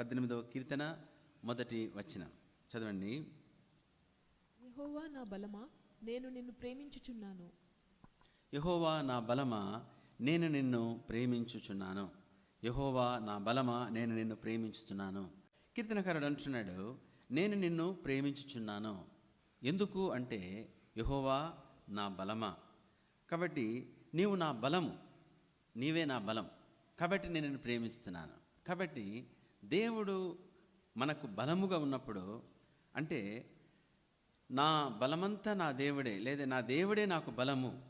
పద్దెనిమిదవ కీర్తన మొదటి వచనం. చదవండి. యెహోవా నా బలమా? నేను నిన్ను ప్రేమించుచున్నాను. యహోవా నా బలమా? నేను నిన్ను ప్రేమించుచున్నాను. యహోవా నా బలమా? నేను నిన్ను ప్రేమించుతున్నాను. కీర్తనకారుడు అంటున్నాడు నేను నిన్ను ప్రేమించుచున్నాను. ఎందుకు అంటే యహోవా నా బలమా? కాబట్టి నీవు నా బలము. నీవే నా బలం. కాబట్టి నేను నిన్ను ప్రేమిస్తున్నాను. కాబట్టి దేవుడు మనకు బలముగా ఉన్నప్పుడు అంటే నా బలమంతా నా దేవుడే లేదా నా దేవుడే నాకు బలము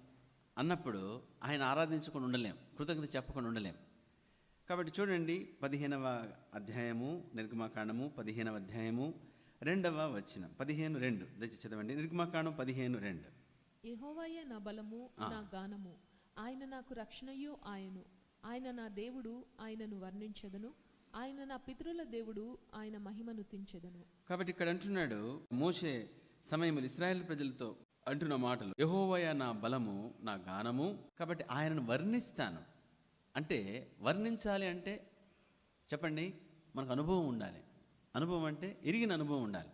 అన్నప్పుడు ఆయన ఆరాధించకుండా ఉండలేం కృతజ్ఞత చెప్పకుండా ఉండలేం. కాబట్టి చూడండి పదిహేనవ అధ్యాయము నిర్గమాకాండము పదిహేనవ అధ్యాయము రెండవ వచనం పదిహేను రెండు. దయచేసి చదవండి. నిర్గమాకాండం పదిహేను రెండు. యెహోవాయే నా బలము నా గానము. ఆయన నాకు రక్షణయు ఆయను. ఆయన నా దేవుడు ఆయనను వర్ణించెదను. ఆయన నా పితరుల దేవుడు ఆయన మహిమను తించెదను. కాబట్టి ఇక్కడ అంటున్నాడు మోషే సమయంలో ఇస్రాయేల్ ప్రజలతో అంటున్న మాటలు. యహోవయ నా బలము నా గానము కాబట్టి ఆయనను వర్ణిస్తాను. అంటే వర్ణించాలి అంటే చెప్పండి మనకు అనుభవం ఉండాలి. అనుభవం అంటే ఎరిగిన అనుభవం ఉండాలి.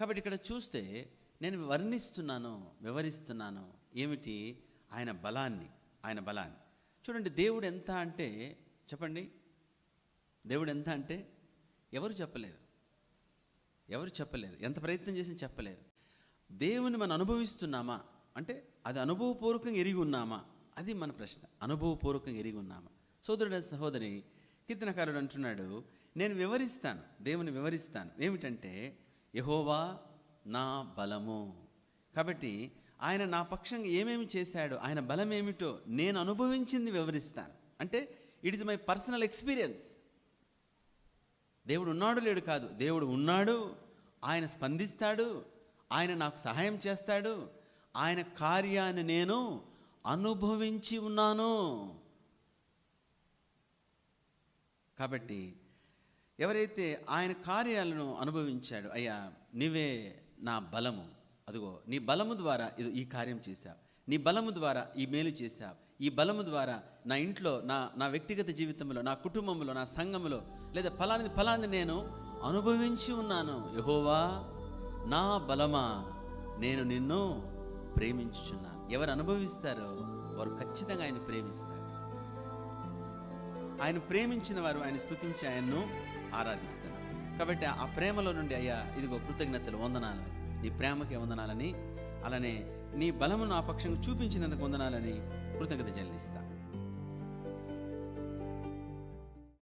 కాబట్టి ఇక్కడ చూస్తే నేను వర్ణిస్తున్నాను వివరిస్తున్నాను. ఏమిటి? ఆయన బలాన్ని ఆయన బలాన్ని. చూడండి దేవుడు ఎంత అంటే చెప్పండి. దేవుడు ఎంత అంటే ఎవరు చెప్పలేరు. ఎవరు చెప్పలేరు. ఎంత ప్రయత్నం చేసినా చెప్పలేరు. దేవుని మనం అనుభవిస్తున్నామా? అంటే అది అనుభవపూర్వకంగా ఎరిగి ఉన్నామా? అది మన ప్రశ్న. అనుభవపూర్వకంగా ఎరిగి ఉన్నామా? సోదరుడు సహోదరి కీర్తనకారుడు అంటున్నాడు నేను వివరిస్తాను. దేవుని వివరిస్తాను. ఏమిటంటే యహోవా నా బలము. కాబట్టి ఆయన నా పక్షంగా ఏమేమి చేశాడో ఆయన బలం ఏమిటో నేను అనుభవించింది వివరిస్తాను. అంటే it is my personal experience దేవుడు ఉన్నాడు లేడు కాదు. దేవుడు ఉన్నాడు ఆయన స్పందిస్తాడు ఆయన నాకు సహాయం చేస్తాడు ఆయన కార్యాన్ని నేను అనుభవించి ఉన్నాను. కాబట్టి ఎవరైతే ఆయన కార్యాలను అనుభవించాడు అయ్యా నీవే నా బలము. అదిగో నీ బలము ద్వారా ఇది ఈ కార్యం చేశావు. నీ బలము ద్వారా ఈ మేలు చేశావు. ఈ బలము ద్వారా నా ఇంట్లో నా నా వ్యక్తిగత జీవితంలో నా కుటుంబంలో నా సంఘంలో లేదా ఫలానిది ఫలానిది నేను అనుభవించి ఉన్నాను. యహోవా నా బలమా నేను నిన్ను ప్రేమించుచున్నాను. ఎవరు అనుభవిస్తారో వారు ఖచ్చితంగా ఆయన ప్రేమిస్తారు. ఆయన ప్రేమించిన వారు ఆయన స్తుతించి ఆయన్ను ఆరాధిస్తారు. కాబట్టి ఆ ప్రేమలో నుండి అయ్యా ఇదిగో కృతజ్ఞతలు వందనాలు. నీ ప్రేమకి వందనాలని అలానే నీ బలము నా పక్షంగా చూపించినందుకు వందనాలని కృతజ్ఞత చెల్లిస్తాను